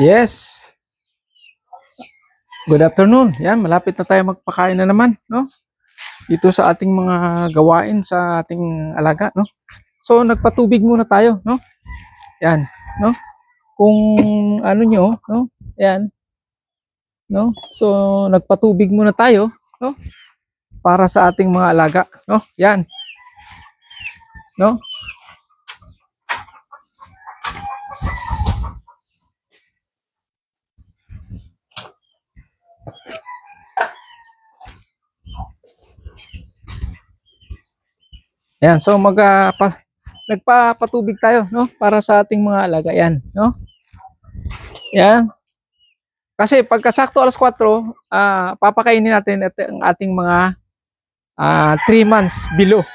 Yes. Good afternoon. Yan, malapit na tayo magpakain na naman, no? Dito sa ating mga gawain sa ating alaga, no? So, nagpatubig muna tayo, no? Yan, no? Kung ano nyo, no? Yan. No? So, nagpatubig muna tayo, no? Para sa ating mga alaga, no? Yan. No? Ayan, so mag ah, pa, nagpapatubig tayo, no? Para sa ating mga alaga yan, no? Yan. Kasi pagkasakto alas 4, ah papakainin natin at ang ating mga ah 3 months below,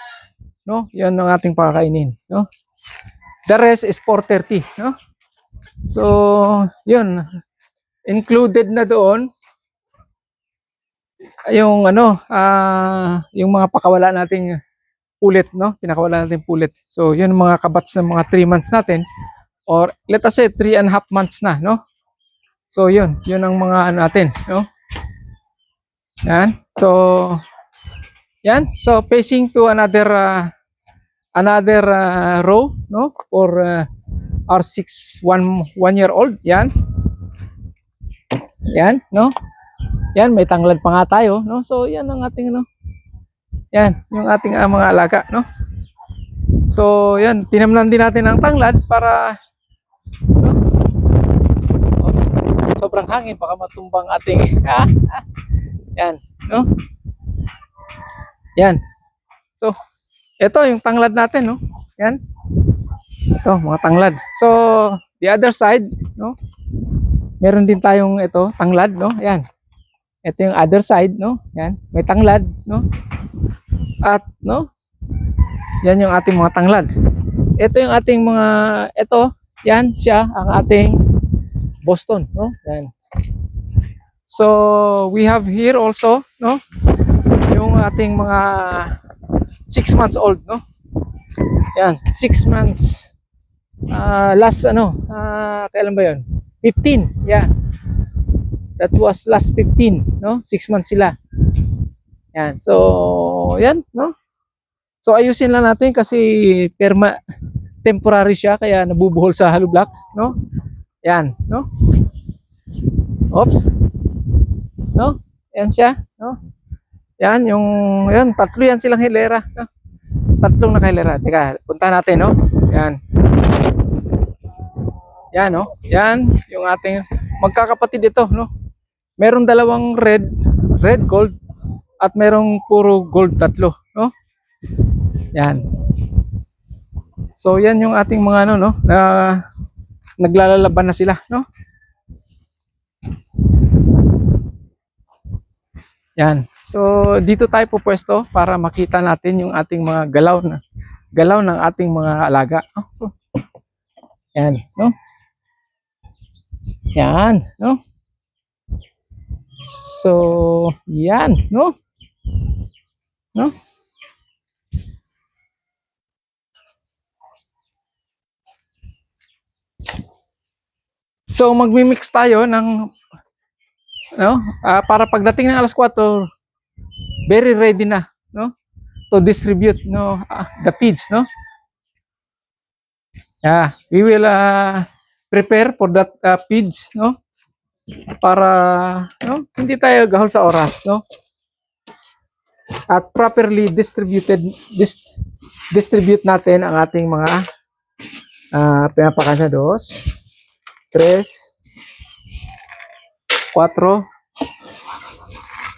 no? Yan ang ating pakakainin, no? The rest is 4:30, no? So, yun. Included na doon yung ano, ah yung mga pakawala nating pulit, no? Pinakawala natin pulit. So, yun mga kabats ng mga 3 months natin. Or, let us say, 3 and half months na, no? So, yun. Yun ang mga ano natin, no? Yan. So, yan. So, facing to another, uh, another uh, row, no? For uh, our 6, 1, 1 year old. Yan. Yan, no? Yan, may tanglad pa nga tayo, no? So, yan ang ating, no? Yan, yung ating ah, mga alaga, no? So, yan, tinamnan din natin ang tanglad para no? Oh, sobrang hangin baka matumbang ating yan, no? Yan. So, ito yung tanglad natin, no? Yan. Ito, mga tanglad. So, the other side, no? Meron din tayong ito, tanglad, no? Yan. Ito yung other side, no? Yan, may tanglad, no? At no? Yan yung ating mga tanglad. Ito yung ating mga ito, yan siya ang ating Boston, no? Yan. So, we have here also, no? Yung ating mga 6 months old, no? Yan, 6 months ah last ano, ah kailan ba 'yon? 15, yeah. That was last 15, no? 6 months sila. Yan. So, yan, no? So, ayusin lang natin kasi perma temporary siya kaya nabubuhol sa hollow block, no? Yan, no? Oops. No? Yan siya, no? Yan, yung, yan, tatlo yan silang hilera, no? Tatlong nakahilera. Teka, punta natin, no? Yan. Yan, no? Yan, yung ating, magkakapatid ito, no? Meron dalawang red, red gold, at merong puro gold tatlo, no? Yan. So yan yung ating mga ano no, na naglalalaban na sila, no? Yan. So dito tayo pupwesto para makita natin yung ating mga galaw na galaw ng ating mga alaga. no? So yan, no? Yan, no? So, yan, no? No? So, magmi-mix tayo ng no? Ah, para pagdating ng alas 4, very ready na, no? To distribute no ah, the feeds, no? Yeah, we will ah, prepare for that ah, feeds, no? Para no, hindi tayo gahol sa oras, no? at properly distributed dis, distribute natin ang ating mga uh, pinapakain sa dos, tres, cuatro,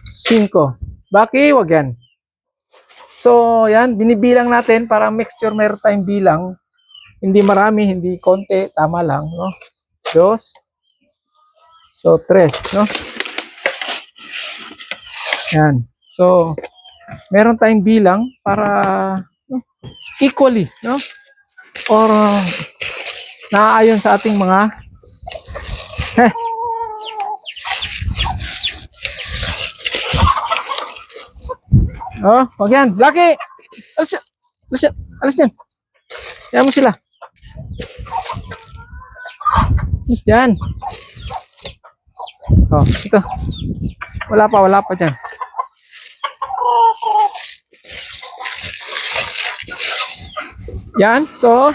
cinco. Baki, wag yan. So, yan, binibilang natin para mixture meron tayong bilang. Hindi marami, hindi konti, tama lang, no? Dos. So, tres, no? Yan. So, meron tayong bilang para no, equally, no? Or uh, naaayon sa ating mga Heh. Oh, wag yan. Lucky! Alas yan. Alas yan. Alas yan. Kaya mo sila. Alas dyan. Oh, ito. Wala pa, wala pa dyan. Yan, so,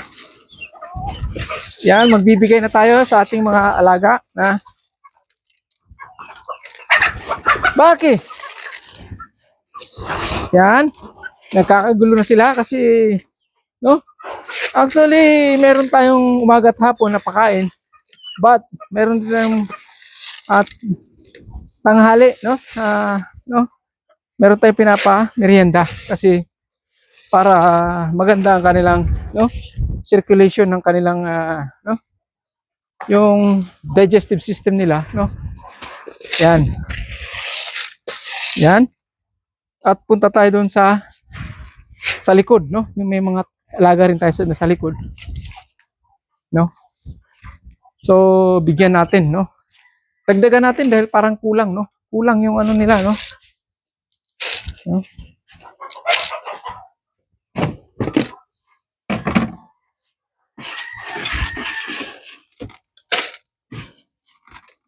yan, magbibigay na tayo sa ating mga alaga na Baki! Yan, nagkakagulo na sila kasi, no? Actually, meron tayong umaga at hapon na pakain, but meron din tayong at tanghali, no? Ah, no? Meron tayong pinapa merienda kasi para maganda ang kanilang no? Circulation ng kanilang ah, no? Yung digestive system nila no? Yan. Yan. At punta tayo doon sa sa likod no? Yung may mga alaga rin tayo sa, sa likod no? So bigyan natin no dagdagan natin dahil parang kulang no kulang yung ano nila no no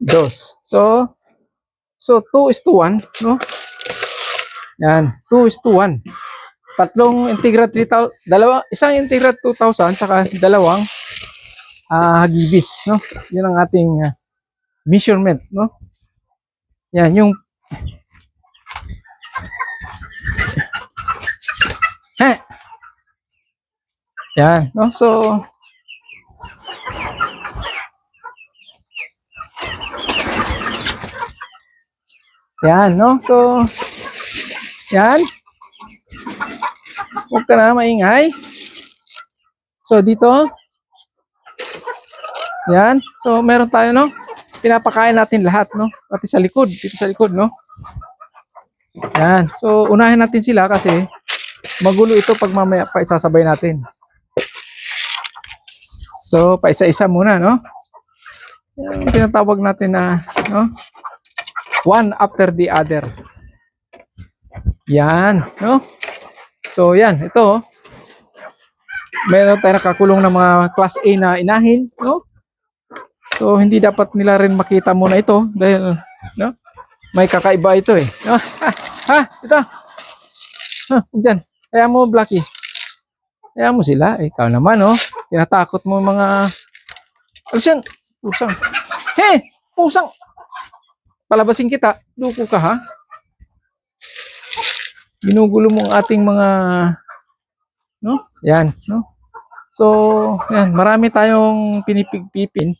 dos. So, so 2 is to 1, no? Yan, 2 is to 1. Tatlong Integra 3000, dalawa, isang Integra 2000, tsaka dalawang ah Hagibis, no? Yun ang ating ah, measurement, no? Yan, yung Heh. Yan, no? So, Yan, no? So, yan. Huwag ka na maingay. So, dito. Yan. So, meron tayo, no? Pinapakain natin lahat, no? Pati sa likod. Dito sa likod, no? Yan. So, unahin natin sila kasi magulo ito pag mamaya pa isasabay natin. So, pa isa-isa muna, no? Yan, tinatawag natin na, no? one after the other. Yan, no? So, yan, ito. oh. Meron tayo nakakulong ng mga class A na inahin, no? So, hindi dapat nila rin makita muna ito dahil, no? May kakaiba ito eh. No? Ha, ha, ito. Ha, dyan. Kaya mo, Blacky. Kaya mo sila. Ikaw naman, no? Tinatakot mo mga... Alis yan. Pusang. Hey! Pusang! palabasin kita, duko ka ha. Ginugulo mo ang ating mga no? Yan, no? So, yan, marami tayong pinipigpipin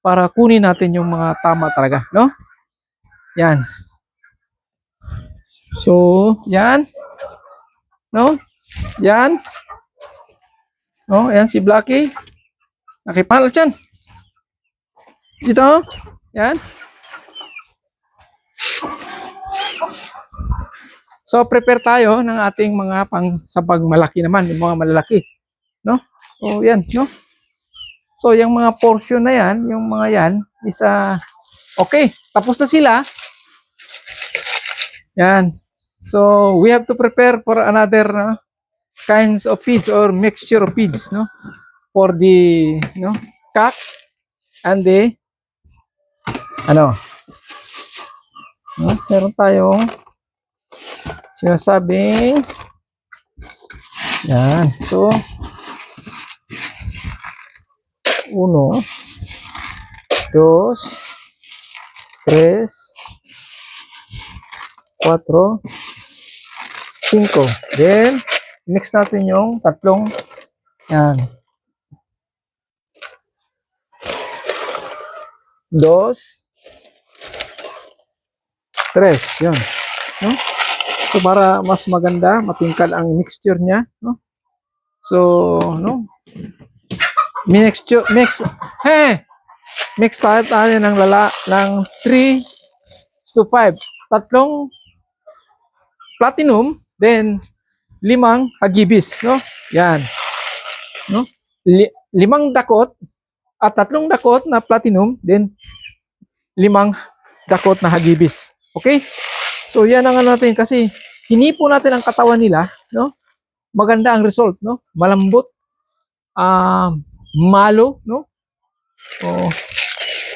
para kunin natin yung mga tama talaga, no? Yan. So, yan. No? Yan. No, yan si Blacky. Nakipalat yan. Dito. Yan. So prepare tayo ng ating mga pang sabag malaki naman, yung mga malalaki, no? So yan, no? So yung mga portion na yan, yung mga yan is ah, okay, tapos na sila. Yan. So we have to prepare for another no, kinds of feeds or mixture of feeds, no? For the no, cock and the ano? No? Meron tayong sinasabing yan so uno dos tres cuatro cinco then mix natin yung tatlong yan dos tres yun no? So para mas maganda, matingkad ang mixture niya, no? So, no? Mixture, mix, hey! Mix tayo tayo ng lala, ng 3 to 5. Tatlong platinum, then limang hagibis, no? Yan. No? Li- limang dakot at tatlong dakot na platinum, then limang dakot na hagibis. Okay? So yan ang ano natin kasi hinipo natin ang katawan nila, no? Maganda ang result, no? Malambot, ah malo, no? O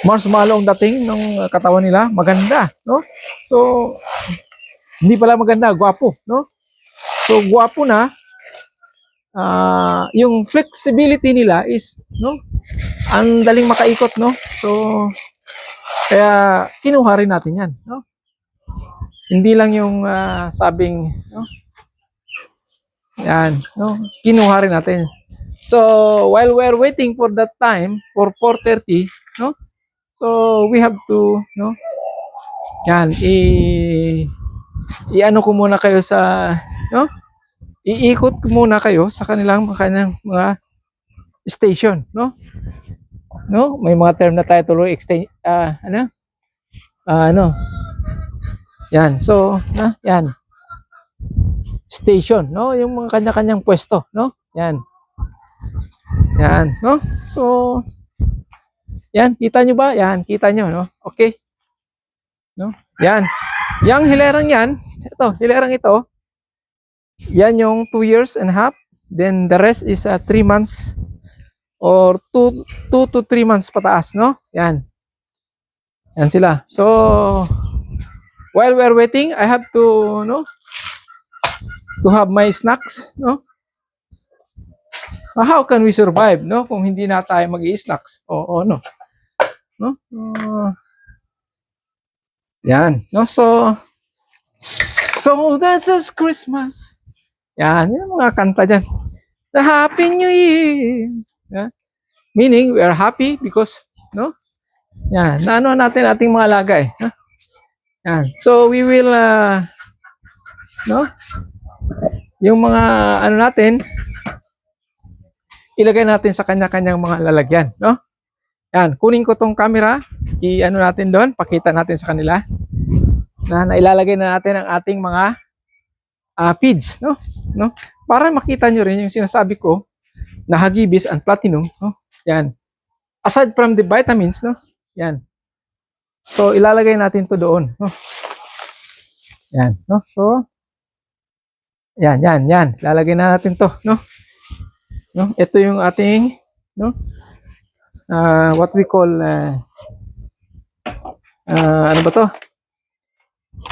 marshmallow ang dating ng katawan nila, maganda, no? So, hindi pala maganda, gwapo, no? So, gwapo na, ah, yung flexibility nila is, no? Ang daling makaikot, no? So, kaya kinuha rin natin yan, no? Hindi lang yung ah, sabing, no? Yan, no? Kinuha rin natin. So, while we're waiting for that time, for 4.30, no? So, we have to, no? Yan, i... I-ano ko muna kayo sa, no? Iikot ko muna kayo sa kanilang kanilang mga station, no? No? May mga term na tayo tuloy, extend, ah, ano? Ah, ano? Yan, so, na, yan. Station, no? Yung mga kanya-kanyang pwesto, no? Yan. Yan, no? So, yan, kita nyo ba? Yan, kita nyo, no? Okay. No? Yan. Yang hilerang yan, ito, hilerang ito, yan yung 2 years and a half. Then the rest is 3 months or 2 2 to 3 months pataas, no? Yan. Yan sila. So, while we're waiting, I have to, no? To have my snacks, no? How can we survive, no? Kung hindi na tayo mag-i-snacks. Oo, no? No? Ah, yan, no? So, so that's us Christmas. Yan, yung mga kanta dyan. The Happy New Year. Yan. Meaning, we are happy because, no? Yan, naano natin ating mga alaga eh. no? Yan. So, we will, uh, no? Yung mga, ano natin, ilagay natin sa kanya-kanyang mga lalagyan, no? Yan, kunin ko tong camera, i-ano natin doon, pakita natin sa kanila na nailalagay na natin ang ating mga ah, feeds, no? No? Para makita nyo rin yung sinasabi ko na hagibis and platinum, no? Yan. Aside from the vitamins, no? Yan. So ilalagay natin to doon, no? Yan, no? So yan, yan, yan. Lalagay na natin to, no? No? Ito yung ating, no? Ah, what we call ah, ah, ano ba to?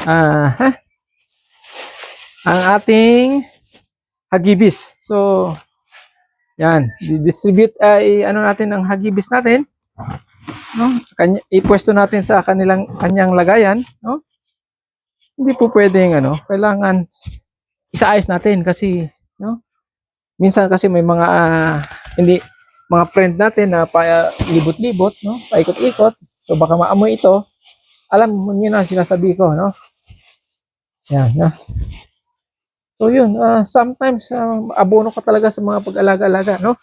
Ah, ha? Ang ating hagibis. So, yan, distribute ay ano natin ang hagibis natin. No? Kanya, ipwesto natin sa kanilang kanyang lagayan, no? Hindi po pwedeng ano, kailangan isaayos natin kasi no? Minsan kasi may mga ah, hindi mga friend natin na pa libot-libot, no? Paikot-ikot. So baka maamoy ito. Alam mo niyo na sinasabi ko, no? Yan, no? So yun, ah, sometimes ah, abono ka talaga sa mga pag-alaga-alaga, no?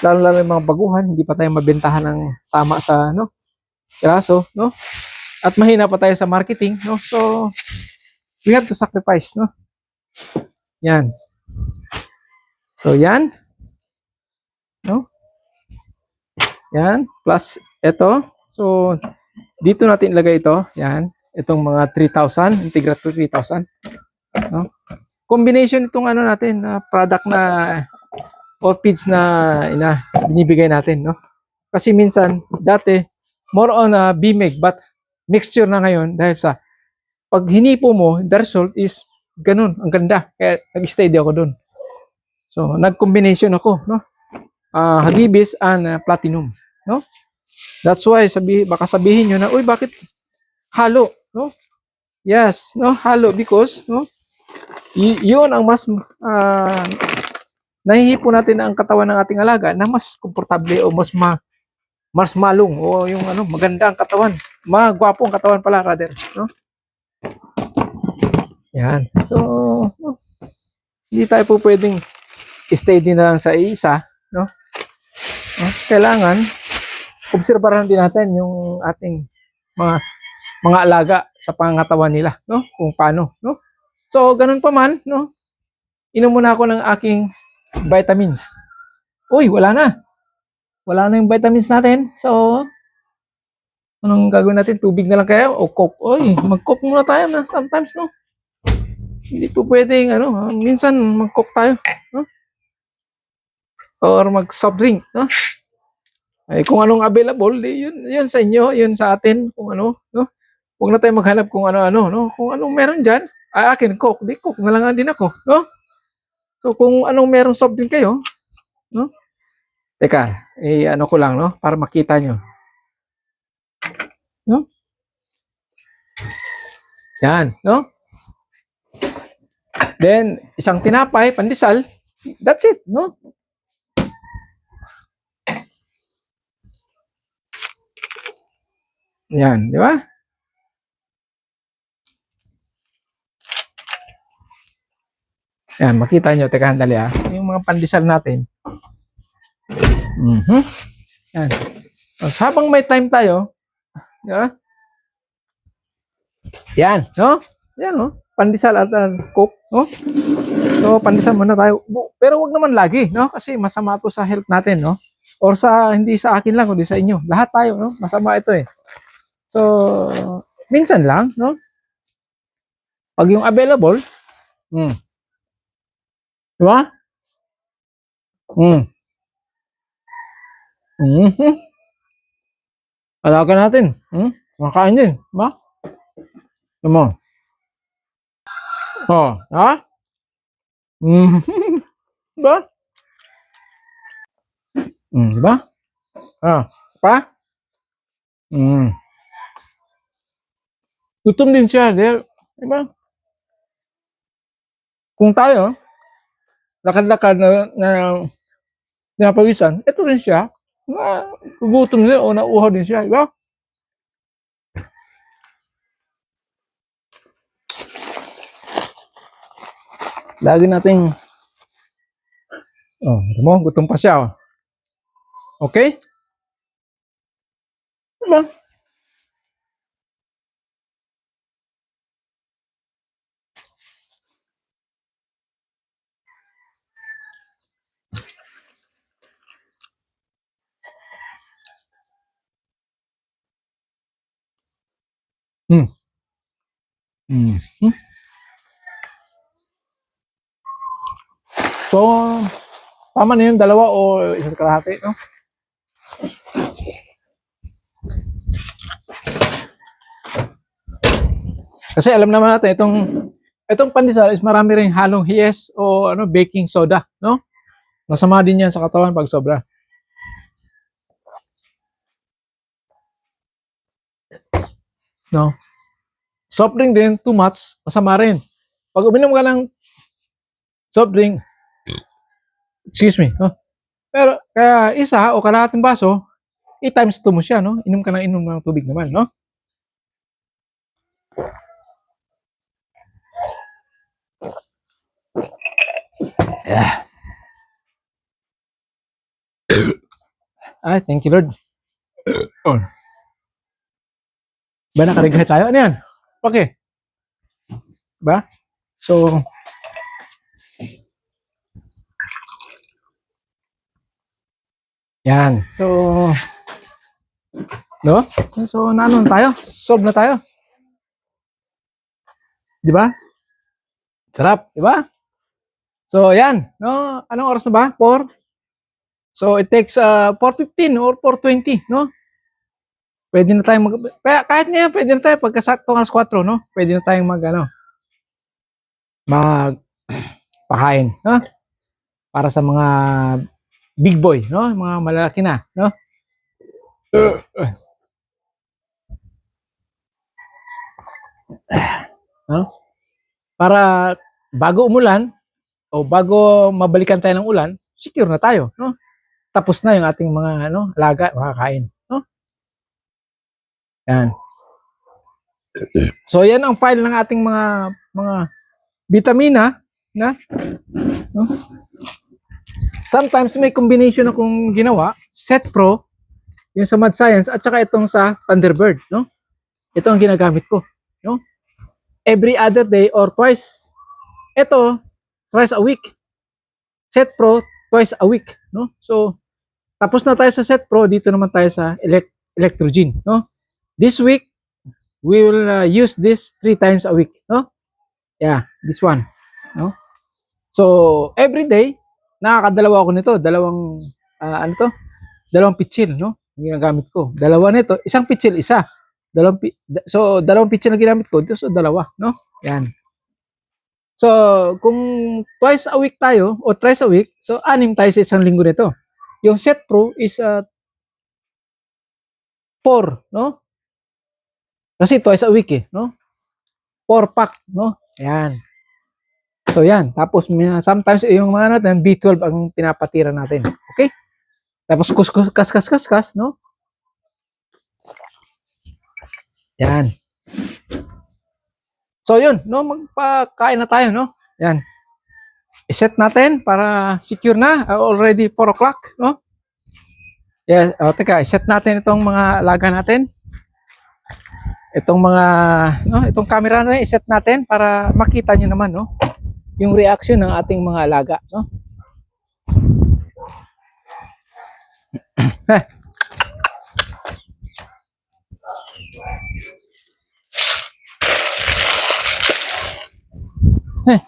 Lalo lalo yung mga baguhan, hindi pa tayo mabentahan ng tama sa no? Piraso, no? At mahina pa tayo sa marketing, no? So we have to sacrifice, no? Yan. So yan. No? Yan, plus ito. So dito natin ilagay ito, yan. Itong mga 3,000, integrated 3,000. No? Combination itong ano natin, na product na or feeds na ina binibigay natin, no? Kasi minsan dati more on a BMEG but mixture na ngayon dahil sa pag hinipo mo, the result is ganun, ang ganda. Kaya nag-stay ako doon. So, nag-combination ako, no? Ah, Hagibis and ah, Platinum, no? That's why sabi baka sabihin niyo na, "Uy, bakit halo?" No? Yes, no, halo because no, y- yun ang mas ah, nahihipo natin ang katawan ng ating alaga na mas komportable o mas ma mas malung o yung ano maganda ang katawan magwapo ang katawan pala rather no yan so hindi tayo po pwedeng stay din na lang sa isa no, no? kailangan obserbahan din natin yung ating mga mga alaga sa pangangatawan nila no kung paano no so ganun pa man no inom muna ako ng aking vitamins. Uy, wala na. Wala na yung vitamins natin. So, anong gagawin natin? Tubig na lang kaya? O coke? Uy, mag-coke muna tayo na sometimes, no? Hindi po pwedeng, ano, ah, minsan mag-coke tayo. No? Or mag-soft drink, no? Eh, kung anong available, di, yun, yun sa inyo, yun sa atin, kung ano, no? Huwag na tayo maghanap kung ano-ano, no? Kung anong meron dyan, ay akin, coke, di coke na lang din ako, no? So, kung anong meron soft drink kayo, no? Teka, eh, ano ko lang, no? Para makita nyo. No? Yan, no? Then, isang tinapay, pandesal, that's it, no? Yan, di ba? Yan, makita nyo. Teka, handali ah. Yung mga pandesal natin. Mhm. Yan. O, so, habang may time tayo, di ba? Yan, no? Yan, no? Pandesal at uh, coke, no? So, pandesal muna tayo. Pero wag naman lagi, no? Kasi masama to sa health natin, no? Or sa, hindi sa akin lang, kundi sa inyo. Lahat tayo, no? Masama ito eh. So, minsan lang, no? Pag yung available, hmm. Di ba? Hmm. Mhm. Alaga natin. Hmm? Makain din. Ba? Ano mo? Oh, ha? Hmm. ba? Hmm, di ba? Ah, pa? Hmm. Gutom din siya, di, ba? Kung tayo, lakad-lakad na, na pinapawisan, ito rin siya, na gugutom din o nauhaw din siya, di ba? Lagi nating Oh, ito mo, gutom pa siya. oh. Okay? Diba? Hmm. Hmm. Hmm. So, tama na yun, dalawa o isang kalahati, no? Kasi alam naman natin, itong, itong pandesal is marami ring halong hiyes o ano, baking soda, no? Masama din yan sa katawan pag sobra. No? Soft drink din, too much, masama rin. Pag uminom ka ng soft drink, excuse me, no? Pero kaya isa o kalahating baso, i times 2 mo siya, no? Inom ka ng inom ng tubig naman, no? Yeah. Ay, thank you, Lord. Oh. Ba, nakarigay tayo? Ano yan? Okay. Ba? So, yan. So, no? So, nanon tayo? Solve na tayo. Di ba? Sarap, di ba? So, yan. No? Anong oras na ba? 4? So, it takes uh, 4.15 or 4.20, no? Pwede na tayong mag... Kahit ngayon, pwede na tayo pagkasakto alas 4, no? Pwede na tayong mag, ano, mag pakain, no? Para sa mga big boy, no? Mga malalaki na, no? no? Para bago umulan o bago mabalikan tayo ng ulan, secure na tayo, no? Tapos na yung ating mga ano, alaga, makakain? Yan. So yan ang file ng ating mga mga vitamina na no? Sometimes may combination akong ginawa, Set Pro, yung sa Mad Science at saka itong sa Thunderbird, no? Ito ang ginagamit ko, no? Every other day or twice. Ito, twice a week. Set Pro, twice a week, no? So, tapos na tayo sa Set Pro, dito naman tayo sa elect Electrogen, no? This week, we will uh, use this three times a week, no? Yeah, this one, no? So, every day, nakakadalawa ako nito, dalawang, ah, ano to? Dalawang pitsil, no? yung ginagamit ko. Dalawa nito, isang pitsil isa. Dalawang so dalawang pitsil na ginamit ko, so dalawa, no? Yan. So, kung twice a week tayo o thrice a week, so anim tayo sa isang linggo nito. Yung set pro is uh, four, no? Kasi twice a week eh, no? Four pack, no? Yan. So yan, tapos sometimes eh, yung mga natin, B12 ang pinapatira natin. Okay? Tapos kus kus kas kas kas kas, no? Yan. So yun, no, magpakain na tayo, no? Yan. I-set natin para secure na. Uh, already 4 o'clock, no? Yes, oh, teka, i-set natin itong mga alaga natin. Itong mga, no, itong camera na i-set natin para makita nyo naman, no? Yung reaction ng ating mga alaga, no? Heh. Heh.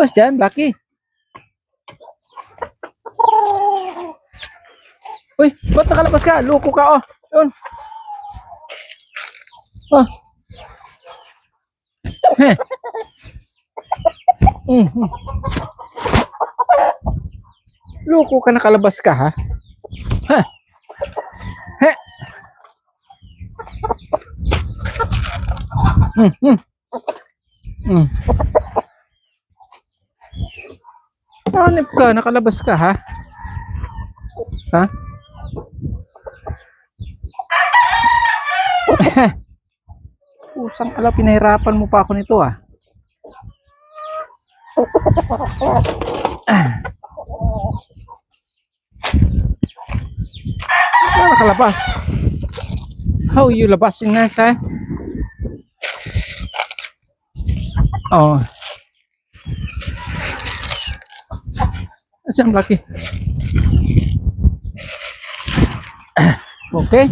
Oh, dyan, Lucky. Uy, ba't nakalabas ka? Luko ka, oh. Yun. Oh. Heh. Mm, mm. Luko ka nakalabas ka, ha? Ha? He. Mm, mm. Mm. Hanip ka, nakalabas ka, ha? Ha? Pusang ala, pinahirapan mo pa ako nito, ah. Ano nakalabas? How you labasin na sa? Oh. Saan laki? Okay.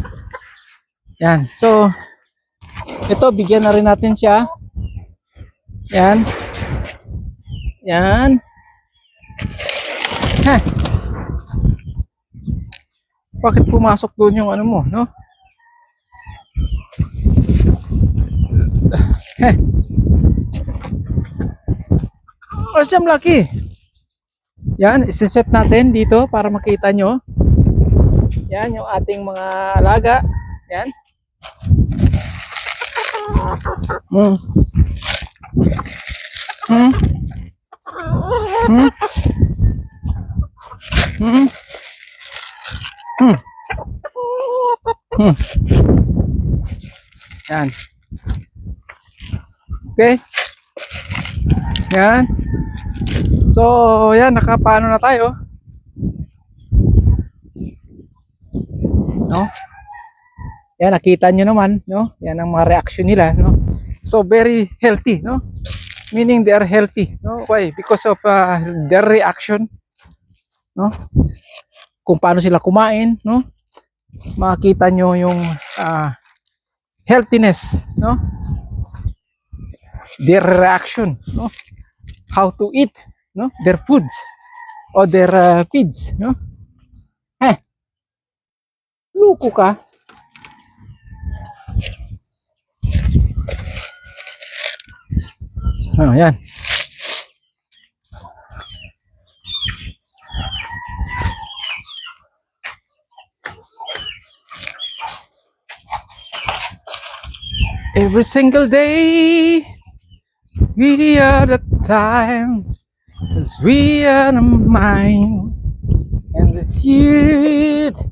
Yan. So, ito, bigyan na rin natin siya. Yan. Yan. Heh. Bakit pumasok doon yung ano mo, no? Heh. Oh, siyam laki. Yan, isiset natin dito para makita nyo. Yan, yung ating mga alaga. Yan. Hmm. Hmm. Hmm. Yan. Okay. Yan. So, yan, nakapaano na tayo. No? Yan, nakita nyo naman, no? Yan ang mga reaction nila, no? So, very healthy, no? Meaning they are healthy, no? Why? Because of uh, their reaction, no? Kung paano sila kumain, no? Makita nyo yung uh, healthiness, no? Their reaction, no? How to eat, no? Their foods or their uh, feeds, no? Eh, luko ka. Oh, yan. Every single day, we are the time, as we are the mind, and the shit.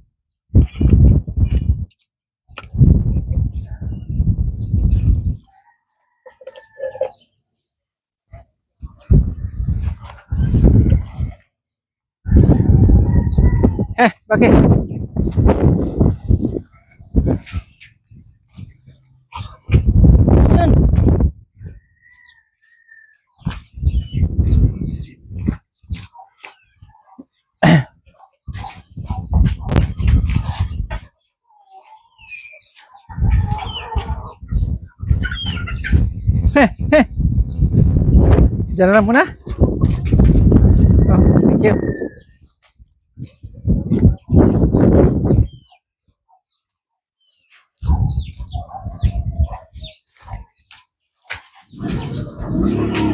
Eh, bakit? Yan. Heh, heh. Diyan na lang muna. Oh. Thank you.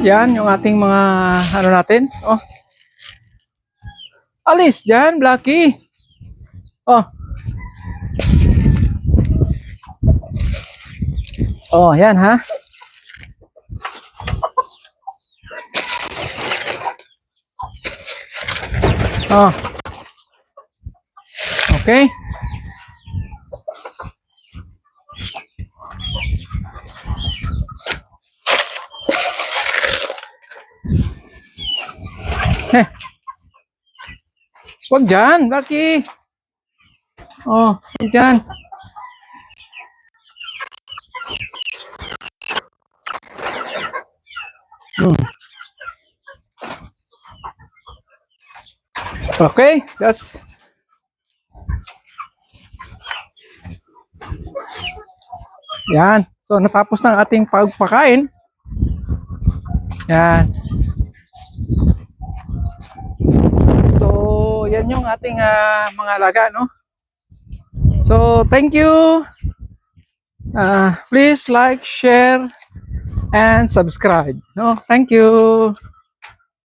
Yan, yung ating mga ano natin. Oh. Alis dyan, Blacky. Oh. Oh, yan ha. Oh. Okay. Heh. Wag dyan, Lucky. Oh, wag dyan. Hmm. Okay, that's Yan. So natapos na ang ating pagpakain. Yan. So, yan yung ating ah, mga alaga, no? So, thank you. Uh, please like, share, and subscribe. No, thank you.